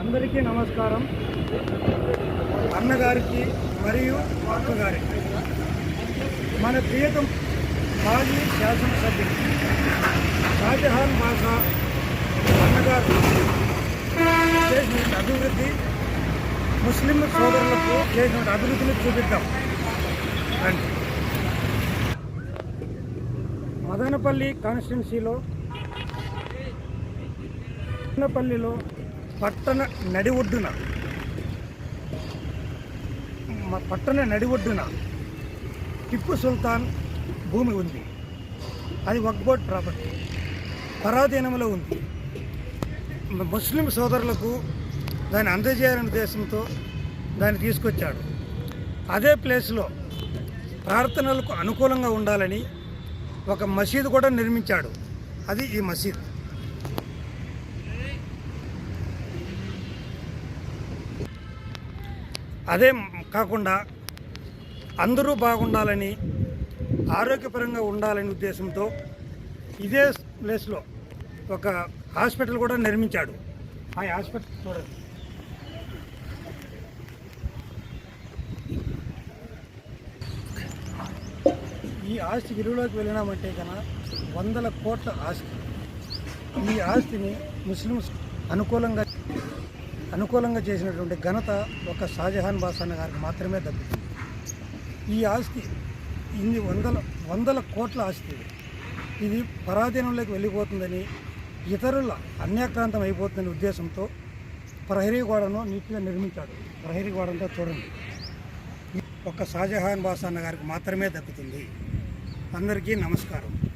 అందరికీ నమస్కారం. అన్నగారికి మరియు అక్కగారికి. మన ప్రియతం మాజీ శాసనసభ్యులు షాజహాన్ బాషా అన్నగారు చేసిన అభివృద్ధి ముస్లిం సోదరులకు చేసిన అభివృద్ధిని చూపిద్దాం. రండి. మదనపల్లి కాన్స్టిట్యున్సీలో మదనపల్లిలో పట్టణ నడి ఒడ్డున. పట్టణ నడి ఒడ్డున టిప్పు సుల్తాన్ భూమి ఉంది. అది వక్బోర్డ్ ప్రాపర్టీ. పరాధీనంలో ఉంది. ముస్లిం సోదరులకు దాన్ని అందజేయాలనే ఉద్దేశంతో దాన్ని తీసుకొచ్చాడు. అదే ప్లేస్లో ప్రార్థనలకు అనుకూలంగా ఉండాలని ఒక మసీదు కూడా నిర్మించాడు. అది ఈ మసీద్. అదే కాకుండా అందరూ బాగుండాలని ఆరోగ్యపరంగా ఉండాలనే ఉద్దేశంతో ఇదే ప్లేస్లో ఒక హాస్పిటల్ కూడా నిర్మించాడు. ఆ హాస్పిటల్ చూడండి. ఈ ఆస్తి విలువలోకి వెళ్ళినామంటే కన వందల కోట్ల ఆస్తి. ఈ ఆస్తిని ముస్లిమ్స్ అనుకూలంగా అనుకూలంగా చేసినటువంటి ఘనత ఒక షాజహాన్ బాసాన్న గారికి మాత్రమే దక్కుతుంది. ఈ ఆస్తి ఇన్ని వందల వందల కోట్ల ఆస్తి. ఇది. పరాధీనంలోకి వెళ్ళిపోతుందని ఇతరుల అన్యాక్రాంతం అయిపోతుందనే ఉద్దేశంతో ప్రహరీ గోడను నీట్గా నిర్మించాడు. ప్రహరీ గోడంతో చూడండి. ఒక షాజహాన్ బాసాన్న గారికి మాత్రమే దక్కుతుంది. అందరికీ నమస్కారం.